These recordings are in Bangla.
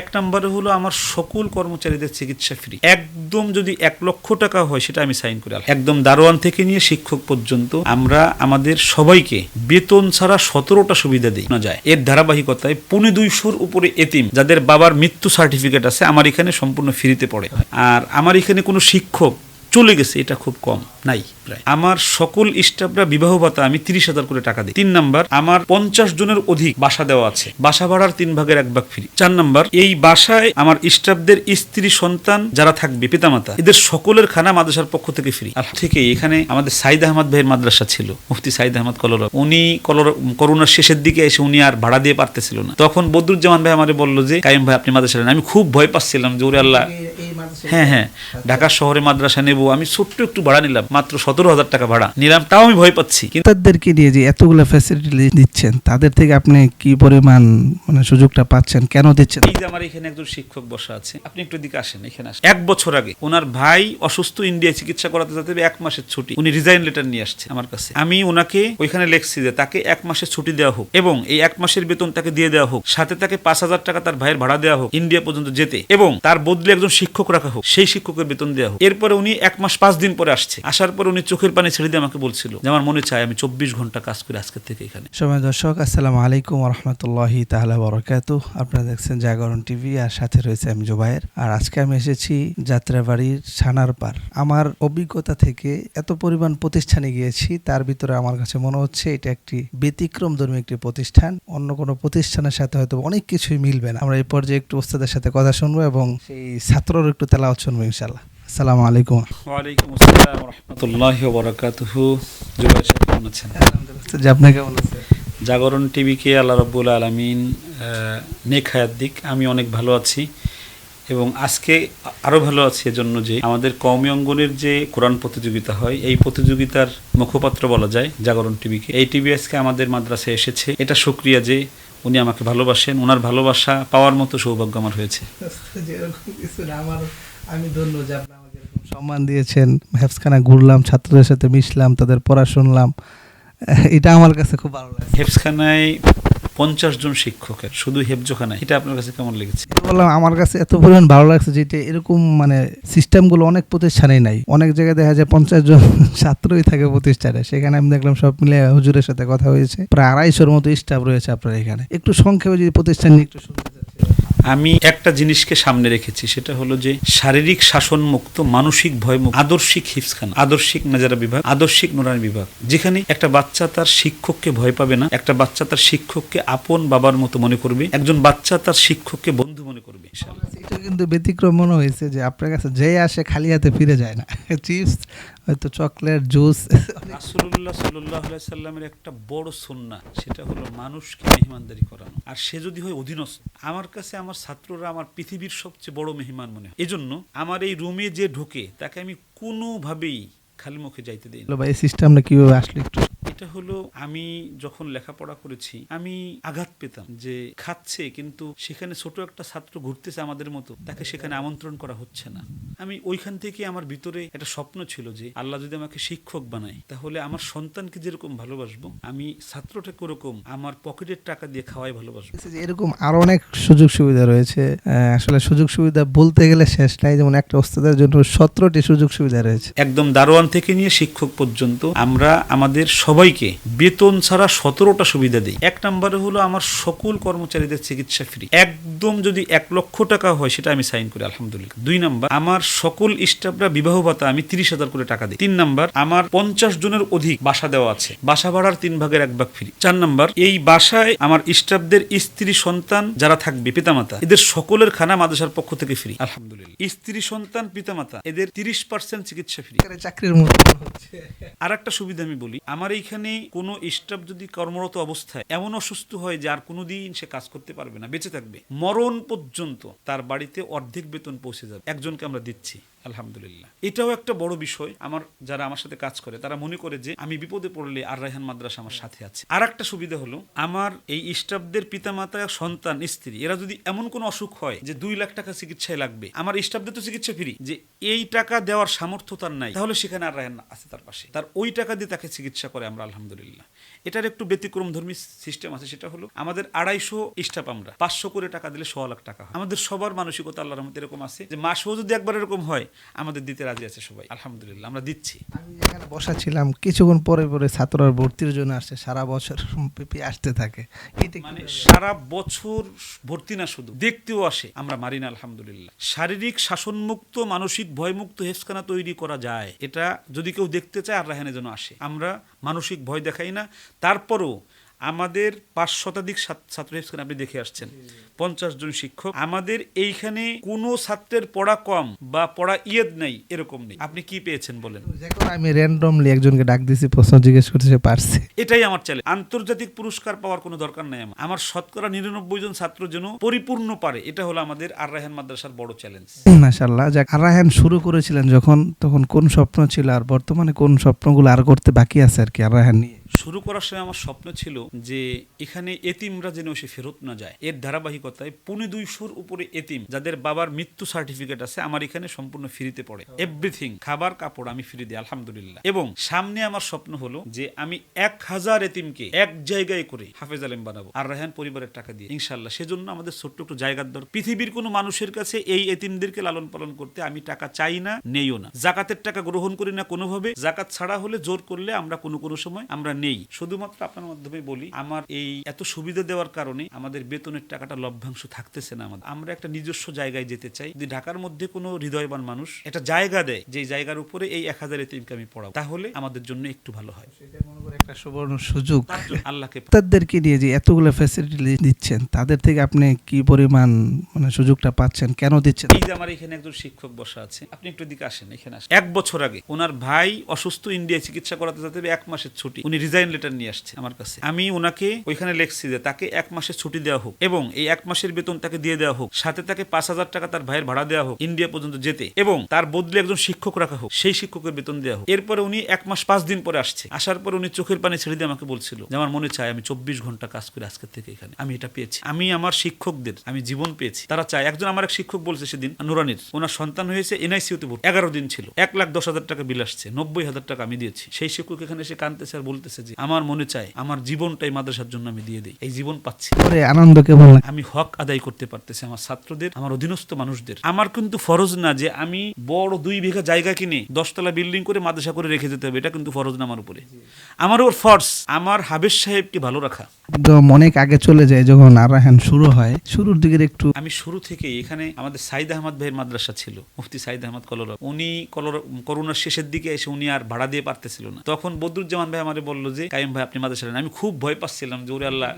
এক নম্বরে হলো আমার সকল কর্মচারীদের চিকিৎসা ফ্রি। একদম যদি এক লক্ষ টাকা হয়, সেটা আমি সাইন করে। একদম দারোয়ান থেকে নিয়ে শিক্ষক পর্যন্ত আমরা আমাদের সবাইকে বেতন ছাড়া সতেরোটা সুবিধা দিই। না যায়, এর ধারাবাহিকতায় পুনে দুইশোর উপরে এতিম, যাদের বাবার মৃত্যু সার্টিফিকেট আছে, আমার এখানে সম্পূর্ণ ফ্রিতে পড়ে। আর আমার এখানে কোনো শিক্ষক চলে গেছে, এটা খুব কম, নাই প্রায়। আমার সকল স্টাফরা বিবাহ ভাতা আমি তিরিশ হাজার করে টাকা দিই। তিন নাম্বার, আমার পঞ্চাশ জনের অধিক বাসা দেওয়া আছে। বাসা ভাড়ার তিন ভাগের এক ভাগ ফ্রি চার নাম্বার, এই বাসায় আমার স্টাফদের স্ত্রী, সন্তান যারা থাকবে, পিতামাতা, এদের সকলের খানা মাদ্রাসার পক্ষ থেকে ফ্রি আর থেকে এখানে আমাদের সাইদ আহমদ ভাইয়ের মাদ্রাসা ছিল, মুফতি সাইদ আহমদ কলর উনি কলর, করোনার শেষের দিকে এসে উনি আর ভাড়া দিয়ে পারতেছিল না। তখন বদরুজ্জামান ভাই আমারে বলল যে কাইম ভাই, আপনি মাদ্রাসা। আমি খুব ভয় পাচ্ছিলাম যে, ওরে আল্লাহ হ্যাঁ হ্যাঁ। ঢাকা শহরে মাদ্রাসা নেব। আমি ছোট্ট একটু ভাড়া নিলাম মাত্র সতেরো হাজার টাকা ভাড়া। নিলাম তাও আমি ভয় পাচ্ছি। তাদেরকে নিয়ে যে এতগুলো ফ্যাসিলিটি দিচ্ছেন তাদের থেকে আপনি কি পরিমাণ মানে সুযোগটা পাচ্ছেন? কেন দিচ্ছেন? এই যে আমার এখানে একজন শিক্ষক বসা আছে আপনি একটু দিকে আসেন এখানে আসেন। এক বছর আগে ওনার ভাই অসুস্থ ইন্ডিয়ায় চিকিৎসা করাতে যেতে এক মাসের ছুটি উনি রিজাইন লেটার নিয়ে আসছে আমার কাছে। আমি ওনাকে ওইখানে লেখছি যে তাকে এক মাসের ছুটি দেওয়া হোক এবং এই এক মাসের বেতন তাকে দিয়ে দেওয়া হোক। সাথে তাকে পাঁচ হাজার টাকা তার ভাইয়ের ভাড়া দেওয়া হোক ইন্ডিয়া পর্যন্ত যেতে। এবং তার বদলে একজন শিক্ষক রাখা হোক, সেই শিক্ষকের বেতন দেওয়া হোক। এরপরে উনি এক মাস পাঁচ দিন পরে আসছে। আসার পর উনি চোখের পানি ছেড়ে দিয়ে আমাকে বলছিল যে, আমার মনে চায় আমি চব্বিশ ঘণ্টা কাজ করি আজকের থেকে এখানে। সময় দর্শক, আসসালামু আলাইকুম রহমতুল্লাহি তাহলে বরকাত। আপনারা দেখছেন জাগরণ টিভি, আর সাথে রয়েছে আমি জুবাইর আর আজকে আমি এসেছি যাত্রাবাড়ির ছানার পার আমার অভিজ্ঞতা থেকে এত পরিমাণ প্রতিষ্ঠানে গিয়েছি, তার ভিতরে আমার কাছে মনে হচ্ছে এটা একটি ব্যতিক্রম ধর্মী একটি প্রতিষ্ঠান। অন্য কোনো প্রতিষ্ঠানের সাথে হয়তো অনেক কিছুই মিলবে না। আমরা এই পর্যায়ে একটু ওস্তাদের সাথে কথা শুনব এবং সেই ছাত্রর একটু তেলাওয়াত শুনব ইনশাল্লাহ আসসালামু আলাইকুম। ওয়ালাইকুম আসসালাম রহমতুল্লাহ বরাকাতুহু। জুবাইর সাহেব কেমন আছেন? যে আপনি কেমন আছেন? জাগরণ টিভিকে আল্লাহ রব্বুল আলমিন নেক হায়াত দিক। আমি অনেক ভালো আছি এবং আজকে আরও ভালো আছি এজন্য যে আমাদের কওমি অঙ্গনের যে কোরআন প্রতিযোগিতা হয় এই প্রতিযোগিতার মুখপাত্র বলা যায় জাগরণ টিভিকে। এই টিভি আজকে আমাদের মাদ্রাসায় এসেছে। এটা সুক্রিয়া যে উনি আমাকে ভালোবাসেন ওনার ভালোবাসা পাওয়ার মতো সৌভাগ্য আমার হয়েছে। আমার আমি ধন্য যে আপনি আমাকে এরকম সম্মান দিয়েছেন। হেফসখানা ঘুরলাম ছাত্রদের সাথে মিশলাম তাদের পড়া শুনলাম। এটা আমার কাছে খুব ভালো লাগে হেফসখানায় পঞ্চাশ জন শিক্ষকের শুধু হেফজখানায়। এটা আপনার কাছে কেমন লেগেছে? বললাম, আমার কাছে এত পরিমাণ ভালো লাগছে যেটা এরকম মানে সিস্টেমগুলো অনেক প্রতিষ্ঠানে নাই। অনেক জায়গায় দেখা যায় পঞ্চাশ জন ছাত্রই থাকে প্রতিষ্ঠানে। সেখানে আমি দেখলাম সব মিলে হুজুরের সাথে কথা হয়েছে। প্রায় আড়াইশোর মতো স্টাফ রয়েছে আপনার এখানে। একটু সংক্ষেপে যদি প্রতিষ্ঠান নিয়ে একটু শুনতে। আমি একটা জিনিসকে সামনে রেখেছি, সেটা হলো যে শারীরিক শাসন মুক্ত মানসিক ভয়মুক্ত, আদর্শিক হিফসখানা আদর্শিক নাজারা বিভাগ, আদর্শিক নোরানি বিভাগ। যেখানে একটা বাচ্চা তার শিক্ষককে ভয় পাবে না, একটা বাচ্চা তার শিক্ষককে আপন বাবার মতো মনে করবে, একজন বাচ্চা তার শিক্ষককে বন্ধু মনে করবে। এটা কিন্তু ব্যতিক্রম মনে হয়েছে যে আপনার কাছে যে আসে, খালি হাতে ফিরে যায় না। চিপস হয়তো চকলেট জুস রাসুল্লাহ সাল্লাহ সাল্লামের একটা বড় সন্না সেটা হলো মানুষকে মেহমানদারি করানো। আর সে যদি হয় অধীনস্থ আমার কাছে আমার ছাত্ররা আমার পৃথিবীর সবচেয়ে বড় মেহমান মনে হয়। এজন্য আমার এই রুমে যে ঢুকে তাকে আমি কোনোভাবেই খালি মুখে যাইতে দিই বা এই সিস্টেমটা কীভাবে আসলে একটু এটা হলো আমি যখন লেখাপড়া করেছি আমি আঘাত পেতাম যে খাচ্ছে কিন্তু সেখানে ছোট একটা ছাত্র ঘুরতেছে আমাদের মতো তাকে সেখানে আমন্ত্রণ করা হচ্ছে না। আমি ওইখান থেকে আমার ভিতরে একটা স্বপ্ন ছিল যে আল্লাহ যদি আমাকে শিক্ষক বানায় তাহলে আমার সন্তানকে যেরকম ভালোবাসবো আমি ছাত্রটাকে ওরকম আমার পকেটের টাকা দিয়ে খাওয়াই ভালোবাসবো। এরকম আরও অনেক সুযোগ সুবিধা রয়েছে। আসলে সুযোগ সুবিধা বলতে গেলে শেষ নাই যেমন একটা ওস্তাদের জন্য সতেরোটি সুযোগ সুবিধা রয়েছে। একদম দারোয়ান থেকে নিয়ে শিক্ষক পর্যন্ত আমরা আমাদের সবাইকে বেতন ছাড়া সতেরোটা সুবিধা দিই। এক নম্বরে হলো আমার সকল কর্মচারীদের চিকিৎসা ফ্রি। একদম যদি এক লক্ষ টাকা হয় সেটা আমি সাইন করি আলহামদুলিল্লাহ। দুই নাম্বার আমার সকল স্টাফরা বিবাহ ভাতা আমি তিরিশ হাজার করে টাকা দিই। তিন নাম্বার আমার পঞ্চাশ জনের অধিক বাসা দেওয়া আছে। বাসা ভাড়ার তিন ভাগের এক ভাগ ফ্রি। চার নাম্বার এই বাসায় আমার স্টাফদের স্ত্রী সন্তান যারা থাকবে পিতামাতা এদের সকলের খানা মাদ্রাসার পক্ষ থেকে ফ্রি। আলহামদুলিল্লাহ। স্ত্রী সন্তান পিতামাতা এদের তিরিশ পার্সেন্ট চিকিৎসা ফ্রি। চাকরির মতো আর একটা সুবিধা আমি বলি আমার এইখানে কোনো স্টাফ যদি কর্মরত অবস্থায় এমন অসুস্থ হয় যে আর কোনোদিন সে কাজ করতে পারবে না, বেঁচে থাকবে। মরণ পর্যন্ত তার বাড়িতে অর্ধেক বেতন পৌঁছে যাবে। একজনকে আমরা দিচ্ছি। আলহামদুলিল্লাহ। এটাও একটা বড় বিষয়। আমার যারা আমার সাথে কাজ করে, তারা মনে করে যে আমি বিপদে পড়লে আর রায়হান মাদ্রাসা আমার সাথে আছে। আর একটা সুবিধা হলো, আমার এই স্টাফদের পিতামাতা, সন্তান, স্ত্রী, এরা যদি এমন কোনো অসুখ হয় যে দুই লাখ টাকা চিকিৎসায় লাগবে, আমার স্টাফদের তো চিকিৎসা ফ্রি, যে এই টাকা দেওয়ার সামর্থ্য তার নাই, তাহলে সেখানে আর রায়হান আছে তার পাশে। তার ওই টাকা দিয়ে তাকে চিকিৎসা করে আমরা আলহামদুলিল্লাহ। এটার একটু ব্যতিক্রম ধর্মী সিস্টেম আছে সেটা হলো আমাদের আড়াইশো স্টাফ আমরা পাঁচশো করে টাকা দিলে ছ লাখ টাকা হয়। আমাদের সবার মানসিকতা আল্লাহর রহমতে এরকম আছে যে মাসেও যদি একবার এরকম হয় আমাদের দিতে রাজি আছে সবাই। আলহামদুলিল্লাহ আমরা দিচ্ছি। আমি এখানে বসা ছিলাম কিছুক্ষণ পরে পরে ছাত্ররা ভর্তির জন্য আসছে সারা বছর আসতে থাকে। মানে সারা বছর ভর্তি না শুধু দেখতেও আসে। আমরা মারি না আলহামদুলিল্লাহ। শারীরিক শাসনমুক্ত মানসিক ভয়মুক্ত হেফখানা তৈরি করা যায়। এটা যদি কেউ দেখতে চায় আর রাহানের জন্য আসে। আমরা মানসিক ভয় দেখাই না তারপরও আমাদের পাঁচ শতাধিক ছাত্র আপনি দেখে আসছেন। পঞ্চাশ জন শিক্ষক। আমাদের এইখানে কোনো ছাত্রের পড়া কম বা পড়া ইয়েদ নাই এরকম নেই। আপনি কি পেয়েছেন বলেন? আমি র্যান্ডমলি একজনকে ডাক দিয়েছি প্রশ্ন জিজ্ঞেস করতে সে পারছে। এটাই আমার চ্যালেঞ্জ আন্তর্জাতিক পুরস্কার পাওয়ার কোনো দরকার নাই আমার। আমার শতকরা নিরানব্বই জন ছাত্র যেন পরিপূর্ণ পারে এটা হলো আমাদের আর রায়হান মাদ্রাসার বড় চ্যালেঞ্জ মাশাল্লাহ যাক আরাহান শুরু করেছিলেন যখন তখন কোন স্বপ্ন ছিল আর বর্তমানে কোন স্বপ্নগুলো আর করতে বাকি আছে আর কি আরাহান নিয়ে। শুরু করার সময় আমার স্বপ্ন ছিল যে এখানে এতিমরা যেন এসে ফেরত না যায়। এর ধারাবাহিকতায় পুনে দুইশোর উপরে এতিম যাদের বাবার মৃত্যু সার্টিফিকেট আছে আমার এখানে সম্পূর্ণ ফ্রিতে পড়ে। এভরিথিং খাবার কাপড় আমি ফ্রি দিই আলহামদুলিল্লাহ। এবং সামনে আমার স্বপ্ন হলো যে আমি এক হাজার এতিমকে এক জায়গায় করে হাফেজ আলেম বানাবো। আর রাহান পরিবারের টাকা দিয়ে ইনশাল্লাহ সেজন্য আমাদের ছোট্ট একটু জায়গার দর। পৃথিবীর কোনো মানুষের কাছে এই এতিমদেরকে লালন পালন করতে আমি টাকা চাই না নেইও না। জাকাতের টাকা গ্রহণ করি না কোনোভাবে। জাকাত ছাড়া হলে জোর করলে আমরা কোনো কোনো সময় আমরা নেই। শুধুমাত্র আপনার মাধ্যমে বলি আমার এই এত সুবিধা দেওয়ার কারণে আমাদের বেতনের টাকাটা লভ্যাংশ থাকতেছে না আমাদের। আমরা একটা নিজস্ব জায়গায় যেতে চাই। যদি ঢাকার মধ্যে কোনো হৃদয়বান মানুষ একটা জায়গা দেয় যে জায়গার উপরে এই এক হাজার এতিমকে আমি পড়াবো তাহলে আমাদের জন্য একটু ভালো হয়। একটা সুবর্ণ সুযোগ। আল্লাহকে তাদেরকে নিয়ে যে এতগুলো ফ্যাসিলিটি দিচ্ছেন তাদের থেকে আপনি কি পরিমাণ মানে সুযোগটা পাচ্ছেন? কেন দিচ্ছেন? এই যে আমার এখানে একজন শিক্ষক বসা আছে আপনি একটু দিকে আসেন এখানে আসেন। এক বছর আগে ওনার ভাই অসুস্থ ইন্ডিয়ায় চিকিৎসা করাতে যাতে এক মাসের ছুটি। উনি রিজাইন লেটার নিয়ে আসছে। আমার কাছে। আমি ওনাকে ওইখানে লেখছি যে তাকে এক মাসের ছুটি দেওয়া হোক এবং এই এক মাসের বেতন তাকে দিয়ে দেওয়া হোক সাথে তাকে পাঁচ হাজার টাকা তার ভাইয়ের ভাড়া দেওয়া হোক ইন্ডিয়া পর্যন্ত যেতে এবং তার বদলে একজন শিক্ষক রাখা হোক সেই শিক্ষকের বেতন দেওয়া হোক। এরপরে উনি এক মাস পাঁচ দিন পরে আসছে। আসার পর উনি চোখের পানি ছেড়ে দিয়ে আমাকে বলছিল যে আমার মনে চায় আমি চব্বিশ ঘণ্টা কাজ করে আজকের থেকে এখানে। আমি এটা পেয়েছি। আমি আমার শিক্ষকদের আমি জীবন পেয়েছি। তারা চায় একজন আমার এক শিক্ষক বলছে সেদিন নুরানির ওনার সন্তান হয়েছে এনআইসিউতে ভর্তি। এগারো দিন ছিল। এক লাখ দশ হাজার টাকা বিল আসছে। নব্বই হাজার টাকা আমি দিয়েছি। সেই শিক্ষক এখানে এসে কানতেছে আর বলতেছে যে আমার মনে চায় আমার জীবনটাই মাদ্রাসার জন্য আমি দিয়ে দিই। এই জীবন পাচ্ছি। আনন্দ কেমন আমি হক আদায় করতে পারতেছি আমার ছাত্রদের আমার অধীনস্থ মানুষদের। আমার কিন্তু ফরজ না যে আমি বড় দুই বিঘা জায়গা কিনে দশতলা বিল্ডিং করে মাদ্রাসা করে রেখে যেতে হবে এটা কিন্তু ফরজ না আমার উপরে। আমার ওর ফর্স আমার হাবেশ সাহেবকে ভালো রাখা। অনেক আগে চলে যায় যখন আরাহান শুরু হয় শুরুর দিকের একটু আমি শুরু থেকে এখানে আমাদের সাইদ আহমদ ভাইয়ের মাদ্রাসা ছিল মুফতি সাইদ আহমদ কলরা উনি কলরা করোনার শেষের দিকে এসে উনি আর ভাড়া দিয়ে পারতেছিল না। তখন বদরুজ্জামান ভাই আমারে বলল যে কাইম ভাই আপনি মাদ্রাসা নেন। আমি খুব ভয় পাচ্ছিলাম যে ওরে আল্লাহ।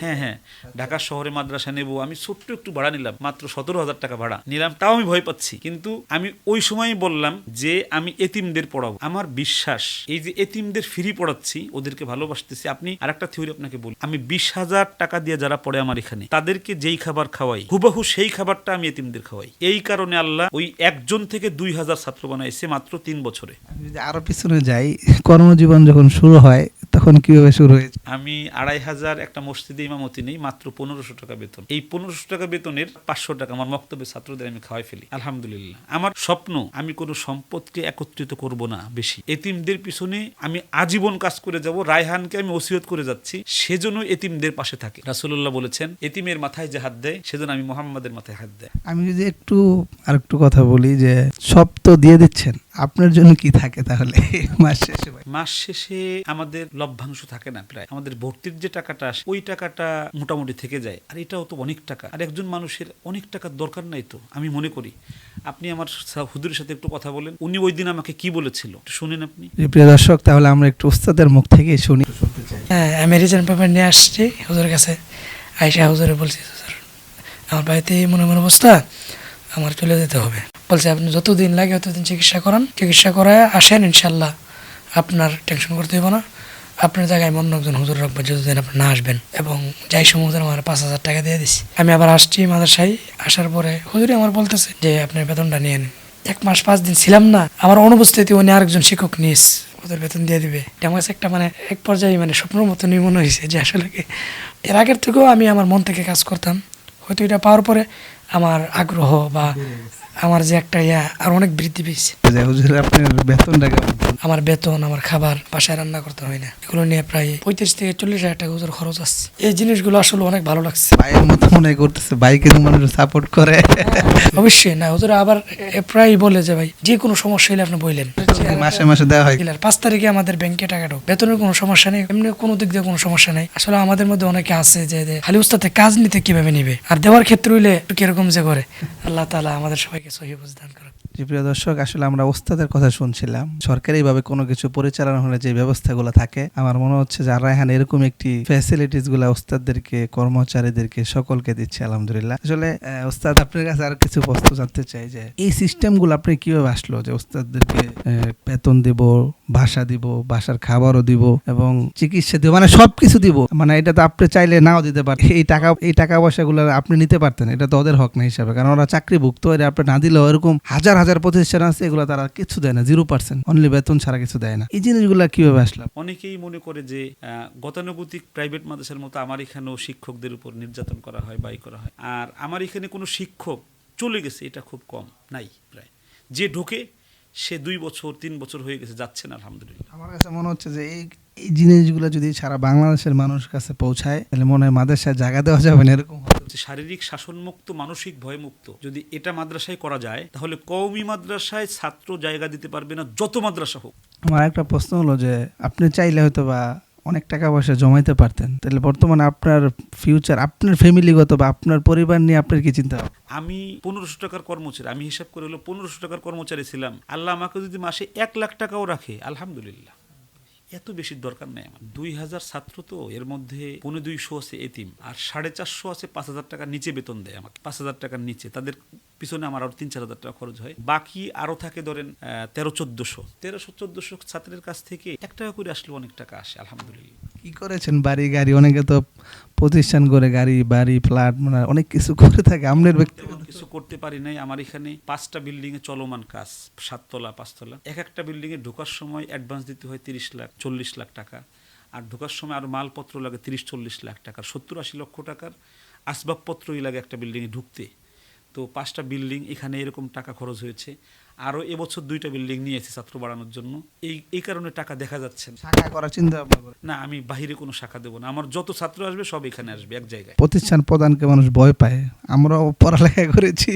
হ্যাঁ হ্যাঁ। ঢাকা শহরে মাদ্রাসা নেব। আমি ছোট্ট একটু ভাড়া নিলাম মাত্র সতেরো হাজার টাকা ভাড়া। নিলাম তাও আমি ভয় পাচ্ছি। কিন্তু আমি ওই সময় বললাম যে আমি এতিমদের পড়াবো। আমার বিশ্বাস এই যে এতিমদের ফ্রি পড়াচ্ছি ওদেরকে ভালোবাসতেছি। আপনি আরেকটা থিওরি আপনাকে বলি। আমি বিশ হাজার টাকা দিয়ে যারা পড়ে আমার এখানে তাদেরকে যেই খাবার খাওয়াই হুবাহু সেই খাবারটা আমি এতিমদের খাওয়াই। এই কারণে আল্লাহ ওই একজন থেকে দুই হাজার ছাত্র বানাইছে মাত্র তিন বছরে। আমি যদি আরও পিছনে যাই কর্মজীবন যখন শুরু হয় তখন কীভাবে শুরু হয়েছে? আমি আড়াই হাজার একটা মসজিদে ইমামতি নেই মাত্র পনেরোশো টাকা বেতন। এই পনেরোশো টাকা বেতনের পাঁচশো টাকা আমার বক্তব্যের ছাত্রদের আমি খাওয়াই ফেলি। আলহামদুলিল্লাহ। আমার স্বপ্ন আমি কোনো সম্পদকে একত্রিত করব না বেশি। এতিমদের পিছনে আমি আজীবন কাজ করে যাব রায়হানকে আমি ওসিয়ত করে যাচ্ছি সেজন্য এতিমদের পাশে থাকে। রাসুল্লাহ বলেছেন এতিমের মাথায় যে হাত দেয় সেজন্য আমি মোহাম্মদের মাথায় হাত দেয়। আমি যদি একটু আর একটু কথা বলি যে সব তো দিয়ে দিচ্ছেন। আপনার জন্য কি থাকে তাহলে? মাস শেষে ভাই? মাস শেষে আমাদের লভ্যাংশ থাকে না প্রায়। আমাদের ভর্তির যে টাকাটা আসে ওই টাকাটা মোটামুটি থেকে যায়। আর এটাও তো অনেক টাকা। আর একজন মানুষের অনেক টাকার দরকার নাই তো আমি মনে করি। আপনি আমার সা- হুজুরের সাথে একটু কথা বলেন। উনি ওই দিন আমাকে কি বলেছিল? শুনেন আপনি। প্রিয় দর্শক তাহলে আমরা একটু উস্তাদের মুখ থেকে শুনি। শুনতে চাই। হ্যাঁ আমি পেপার নিয়ে আসছি। হুজুরের কাছে। আইসা হুজুরে বলছি হুজুর আমার বাড়িতে এই মনে মনে অবস্থা আমার চলে যেতে হবে। বলছে, আপনি যতদিন লাগে ততদিন চিকিৎসা করান। চিকিৎসা করায় আসেন, ইনশাল্লাহ আপনার টেনশন করতে হবে না। আপনার জায়গায় অন্য একজন হুজুর রাখব যতদিন আপনি না আসবেন। এবং যাই সময় আমার পাঁচ হাজার টাকা দিয়ে দিছি। আমি আবার আসছি মাদ্রাসায়। আসার পরে হুজুরি আমার বলতেছে যে আপনার বেতনটা নিয়ে নিন। এক মাস পাঁচ দিন ছিলাম না। আমার অনুপস্থিতি, উনি আরেকজন শিক্ষক নিস, ওদের বেতন দিয়ে দিবে। আমার কাছে একটা মানে এক পর্যায়ে মানে স্বপ্নের মতনই মনে হয়েছে যে, আসলে কি? এর আগের থেকেও আমি আমার মন থেকে কাজ করতাম। হয়তো এটা পাওয়ার পরে আমার আগ্রহ বা আমার যে একটা ইয়া আর অনেক বৃদ্ধি পেয়েছে। আপনার বেতনটা কেমন? আমার বেতন আমার খাবার বাসায় রান্না করতে হয় না। এগুলো নিয়ে প্রায় পঁয়ত্রিশ থেকে চল্লিশ হাজার টাকা হুজুর খরচ আসছে এই জিনিসগুলো আসলে অনেক ভালো লাগছে। ভাইয়ের মতো মনে হয় করতেছে বাইকে মানুষ সাপোর্ট করে। অবশ্যই না হুজুর আবার প্রায় বলে যে ভাই যে কোনো সমস্যা হলে আপনি বললেন মাসে মাসে দেওয়া হয়। পাঁচ তারিখে আমাদের ব্যাংকে টাকা ঢোক। বেতনের কোনো সমস্যা নেই এমনি কোনো দিক দিয়ে কোনো সমস্যা নেই। আসলে আমাদের মধ্যে অনেকে আছে যে খালি উস্তাদে কাজ নিতে কীভাবে নিবে? আর দেওয়ার ক্ষেত্রে হইলে কীরকম যে করে? আল্লাহ তাআলা আমাদের সবাইকে সহি করুক জি, প্রিয় দর্শক, আসলে আমরা ওস্তাদের কথা শুনছিলাম। সরকারিভাবে কোনো কিছু পরিচালনা হলে যে ব্যবস্থাগুলো থাকে, আমার মনে হচ্ছে যে রায়হান এরকম একটি ফ্যাসিলিটিসগুলা ওস্তাদদেরকে, কর্মচারীদেরকে সকলকে দিচ্ছে, আলহামদুলিল্লাহ। আসলে ওস্তাদ, আপনার কাছে আর কিছু প্রশ্ন জানতে চাই যে, এই সিস্টেমগুলো আপনি কীভাবে আসলো যে ওস্তাদদেরকে বেতন দিব ভাষা দিব, বাসার খাবারও দিব এবং চিকিৎসা দিব মানে সবকিছু দিব। মানে এটা তো আপনি চাইলে নাও দিতে পারেন এই টাকা এই টাকা পয়সাগুলো আপনি নিতে পারতেন, এটা তো ওদের হক না হিসাবে, কারণ ওরা চাকরিভুক্ত, এটা আপনি না দিলেও এরকম হাজার হাজার প্রতিষ্ঠান আছে, এগুলো তারা কিছু দেয় না জিরো পার্সেন্ট অনলি বেতন ছাড়া কিছু দেয় না। এই জিনিসগুলো কীভাবে আসলাম অনেকেই মনে করে যে গতানুগতিক প্রাইভেট মাদ্রাসার মতো আমার এখানেও শিক্ষকদের উপর নির্যাতন করা হয়, বাই করা হয়। আর আমার এখানে কোনো শিক্ষক চলে গেছে, এটা খুব কম, নাই, প্রায়। যে ঢোকে সে দুই বছর তিন বছর হয়ে গেছে যাচ্ছে না আলহামদুলিল্লাহ। আমার কাছে মনে হচ্ছে যে এই এই জিনিসগুলো যদি সারা বাংলাদেশের মানুষ কাছে পৌঁছায় তাহলে মনে হয় মাদ্রাসায় জায়গা দেওয়া যাবে না এরকম শারীরিক শাসনমুক্ত মানসিক ভয়মুক্ত যদি এটা মাদ্রাসায় করা যায় তাহলে কৌমি মাদ্রাসায় ছাত্র জায়গা দিতে পারবে না যত মাদ্রাসা হোক। আমার একটা প্রশ্ন হলো যে আপনি চাইলে হয়তো বা অনেক টাকা পয়সা জমাইতে পারতেন। তাহলে বর্তমানে আপনার ফিউচার আপনার ফ্যামিলিগত বা আপনার পরিবার নিয়ে আপনার কি চিন্তা আমি পনেরোশো টাকার কর্মচারী, আমি হিসাব করে হলো পনেরোশো টাকার কর্মচারী ছিলাম। আল্লাহ আমাকে যদি মাসে এক লাখ টাকাও রাখে, আলহামদুলিল্লাহ। এত বেশি দরকার নেই আমার। দুই হাজার ছাত্র তো, এর মধ্যে পনেরো দুইশো আছে এতিম, আর সাড়ে চারশো আছে পাঁচ হাজার টাকার নিচে বেতন দেয় আমাকে, পাঁচ হাজার টাকার নিচে। তাদের পিছনে আমার আরও তিন চার হাজার টাকা খরচ হয়। বাকি আরও থাকে ধরেন তেরো চোদ্দশো। তেরোশো চোদ্দশো ছাত্রের কাছ থেকে এক টাকা করে আসলে অনেক টাকা আসে, আলহামদুলিল্লাহ। কি করেছেন? বাড়ি, গাড়ি, অনেকে তো প্রতিষ্ঠান করে গাড়ি, বাড়ি, ফ্ল্যাট মানে অনেক কিছু করে থাকে। আপনার ব্যক্তি কিছু করতে পারি নাই। আমার এখানে পাঁচটা বিল্ডিং এ চলমান কাজ, সাততলা, পাঁচতলা। এক একটা বিল্ডিং এ ঢোকার সময় অ্যাডভান্স দিতে হয় তিরিশ লাখ, চল্লিশ লাখ টাকা। আর ঢোকার সময় আরও মালপত্র লাগে তিরিশ, চল্লিশ লাখ টাকা সত্তর, আশি লক্ষ টাকার আসবাবপত্রই লাগে একটা বিল্ডিং এ ঢুকতে। তো পাঁচটা বিল্ডিং এখানে এরকম টাকা খরচ হয়েছে। আরও এবছর দুইটা বিল্ডিং নিয়েছি ছাত্র বাড়ানোর জন্য। এই এই কারণে টাকা দেখা যাচ্ছে না। শাখা করার চিন্তা ভাবনা না আমি বাহিরে কোনো শাখা দেবো না। আমার যত ছাত্র আসবে সব এখানে আসবে এক জায়গায়। প্রতিষ্ঠান প্রধানকে মানুষ ভয় পায়। আমরাও পড়ালেখা করেছি।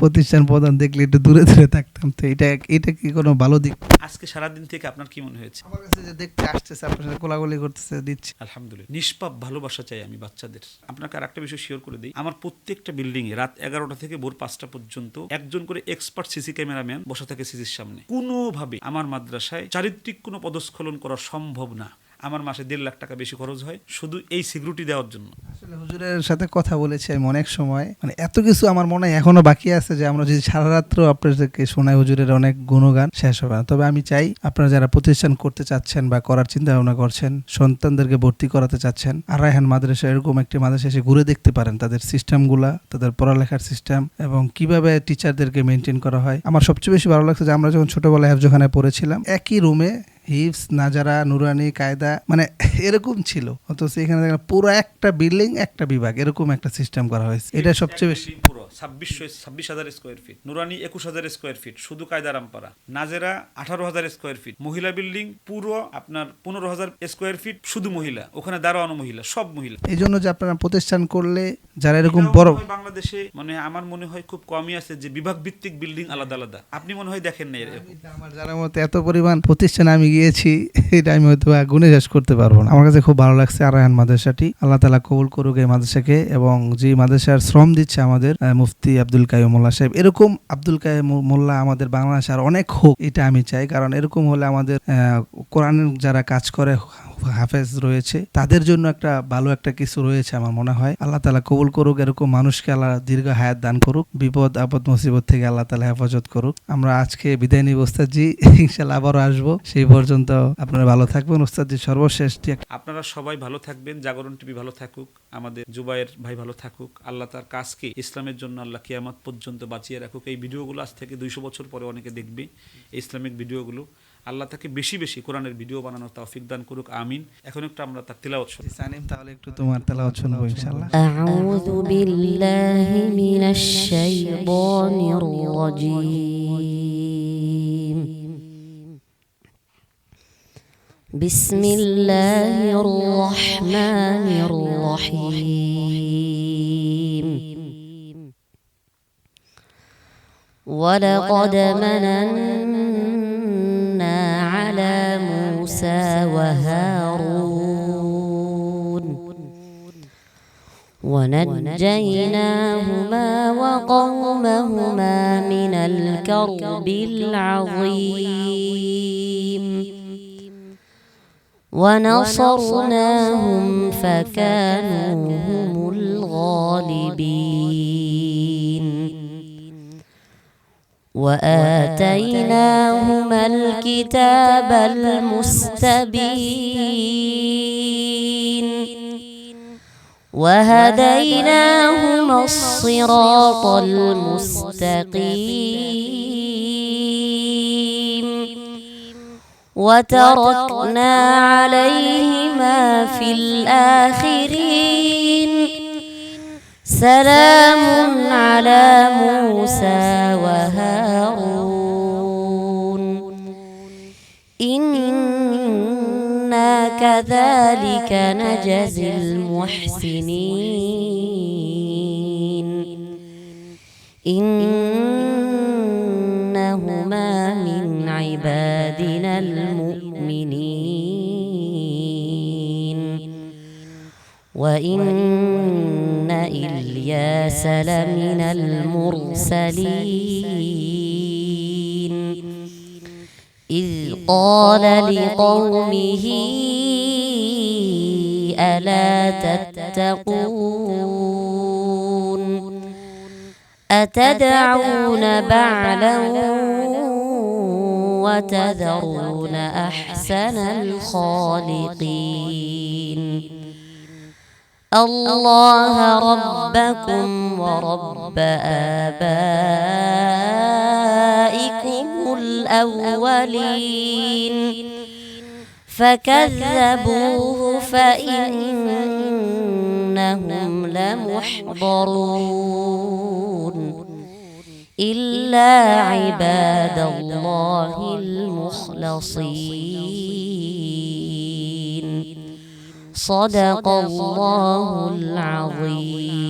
প্রতিষ্ঠান প্রধান দেখলে একটু দূরে দূরে থাকতাম। তো এটা এটা কি কোনো ভালো দিক? আজকে সারাদিন থেকে আপনার কি মনে হয়েছে? আমার কাছে যে দেখতে আসতেছে আপনার সাথে কোলাগুলি করতেছে দিচ্ছে। আলহামদুলিল্লাহ। নিষ্পাপ ভালোবাসা চাই আমি বাচ্চাদের। আপনাকে আর একটা বিষয় শেয়ার করে দিই। আমার প্রত্যেকটা বিল্ডিং এ রাত এগারোটা থেকে ভোর পাঁচটা পর্যন্ত একজন করে এক্সপার্ট সিসি ক্যামেরাম্যান বসা থাকে সিসির সামনে। কোনোভাবে আমার মাদ্রাসায় চারিত্রিক কোনো পদস্খলন করা সম্ভব না। আমার মাসে দেড় লাখ টাকা বেশি খরচ হয় শুধু এই সিকিউরিটি দেওয়ার জন্য। আসলে হুজুরের সাথে কথা বলেছি আমি অনেক সময়। মানে এত কিছু আমার মনে হয় এখনও বাকি আছে যে আমরা যদি সারা রাত্র আপনাদেরকে শোনাই হুজুরের অনেক গুণগান, শেষ হবে তবে আমি চাই আপনারা যারা প্রতিষ্ঠান করতে চাচ্ছেন বা করার চিন্তা ভাবনা করছেন, সন্তানদেরকে ভর্তি করাতে চাচ্ছেন, আর রায়হান মাদ্রাসা এরকম একটি মাদ্রাসা এসে ঘুরে দেখতে পারেন তাদের সিস্টেমগুলা তাদের পড়ালেখার সিস্টেম এবং কীভাবে টিচারদেরকে মেনটেন করা হয়। আমার সবচেয়ে বেশি ভালো লাগছে যে আমরা যখন ছোটবেলায় হেফজোখানায় পড়েছিলাম, একই রুমে হিপস নাজারা নুরানি কায়দা মানে এরকম ছিল। অথচ এখানে দেখলাম পুরো একটা বিল্ডিং একটা বিভাগ এরকম একটা সিস্টেম করা হয়েছে। এটা সবচেয়ে বেশি। পুরো ছাব্বিশশো ছাব্বিশ হাজার স্কোয়ার ফিট নুরানি একুশ হাজার স্কোয়ার ফিট শুধু কায়দারামপাড়া নাজেরা আঠারো হাজার স্কোয়ার ফিট মহিলা বিল্ডিং পুরো আপনার পনেরো হাজার স্কোয়ার ফিট শুধু মহিলা। ওখানে দারোয়ানো মহিলা সব মহিলা। এই জন্য যে আপনারা প্রতিষ্ঠান করলে যারা এরকম বড় বাংলাদেশে মানে আমার মনে হয় খুব কমই আছে যে বিভাগ ভিত্তিক বিল্ডিং আলাদা আলাদা। আপনি মনে হয় দেখেন না এরকম। আমার জানার মতো এত পরিমাণ প্রতিষ্ঠানে আমি গিয়েছি এটা আমি হয়তো গুণে শেষ করতে পারব না। আমার কাছে খুব ভালো লাগছে আরায়ন মাদ্রাসাটি। আল্লাহ তালা কবুল করুক এই মাদ্রাসাকে এবং যে মাদ্রাসার শ্রম দিচ্ছে আমাদের মুফতি আব্দুল কাইম মোল্লা সাহেব এরকম আব্দুল কাইম মোল্লা আমাদের বাংলাদেশে আর অনেক হোক এটা আমি চাই। কারণ এরকম হলে আমাদের আহ, কোরআনের যারা কাজ করে হাফেজ রয়েছে তাদের জন্য একটা ভালো একটা কিছু রয়েছে আমার মনে হয়। আল্লাহ তালা কবুল করুক এরকম মানুষকে আল্লাহ দীর্ঘ হায়াত দান করুক বিপদ আপদ মুসিবত থেকে আল্লাহ তালা হেফাজত করুক। আমরা আজকে বিদায় নিব ওস্তাদজি ইনশাল্লাহ আবারও আসব। সেই পর্যন্ত আপনারা ভালো থাকবেন। ওস্তাদজি সর্বশেষ আপনারা সবাই ভালো থাকবেন জাগরণ টিভি ভালো থাকুক আমাদের জুবাইয়ের ভাই ভালো থাকুক আল্লাহ তার কাজকে ইসলামের জন্য আল্লাহ কিয়ামত পর্যন্ত বাঁচিয়ে রাখুক। এই ভিডিওগুলো আজ থেকে দুইশো বছর পরে অনেকে দেখবে ইসলামিক ভিডিওগুলো। আল্লাহ তাকে বেশি বেশি কোরআনের ভিডিও বানানোর তৌফিক দান করুক আমিন। এখন একটু আমরা তার তেলাওয়াত শুনি। সানিম তাহলে একটু তোমার তেলাওয়াত শোনাবো ইনশাআল্লাহ। আউযু বিল্লাহি মিনাশ শাইতানির রাজিম। بسم الله الرحمن الرحيم. ولقد مننا على موسى وهارون. ونجيناهما وقومهما من الكرب العظيم. ونصرناهم فكانوا هم الغالبين. وآتيناهما الكتاب المستبين. وهديناهما الصراط المستقيم. وتركنا عليهما في الآخرين. سلام على موسى وهارون. إنا كذلك نجزي المحسنين. إنهما من عبادنا المؤمنين. وإن إلياس لمن المرسلين. إذ قال لقومه ألا تتقون؟ أتدعون بعلا وتذرون أحسن الخالقين. الله ربكم ورب آبائكم الأولين. فكذبوه فإنهم لمحضرون إلا عباد الله المخلصين صدق الله العظيم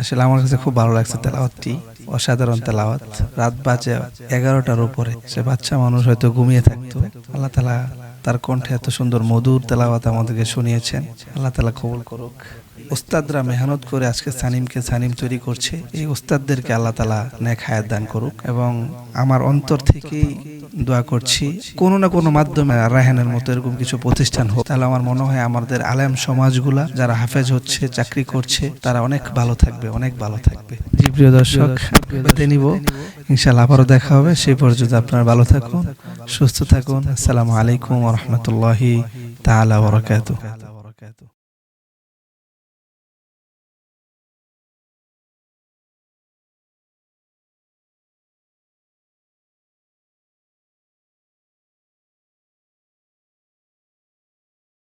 আসলে আমার কাছে খুব ভালো লাগছে তেলাওয়াতটি অসাধারণ তেলাওয়াত রাত বাজে এগারোটার উপরে সে বাচ্চা মানুষ হয়তো ঘুমিয়ে থাকতো আল্লাহ তালা তার কণ্ঠে এত সুন্দর মধুর তেলাওয়াত আমাদেরকে শুনিয়েছেন। আল্লাহ তালা কবুল করুক। উস্তাদরা মেহনত করে আজকে সানিমকে সানিম তৈরি করছে। এই উস্তাদদেরকে আল্লাহ তালা নেক হায়াত দান করুক এবং আমার অন্তর থেকেই দোয়া করছি। কোনো না কোনো মাধ্যমে রায়হানের মতো এরকম কিছু প্রতিষ্ঠান হোক, তাহলে আমার মনে হয় আমাদের আলেম সমাজগুলা যারা হাফেজ হচ্ছে, চাকরি করছে, তারা অনেক ভালো থাকবে, অনেক ভালো থাকবে। জি, প্রিয় দর্শক বেঁধে নিব। ইনশাল্লাহ আবারও দেখা হবে। সেই পর্যন্ত আপনারা ভালো থাকুন, সুস্থ থাকুন। আসসালামু আলাইকুম রহমতুল্লাহি তাআলা ওয়া বারাকাতুহু।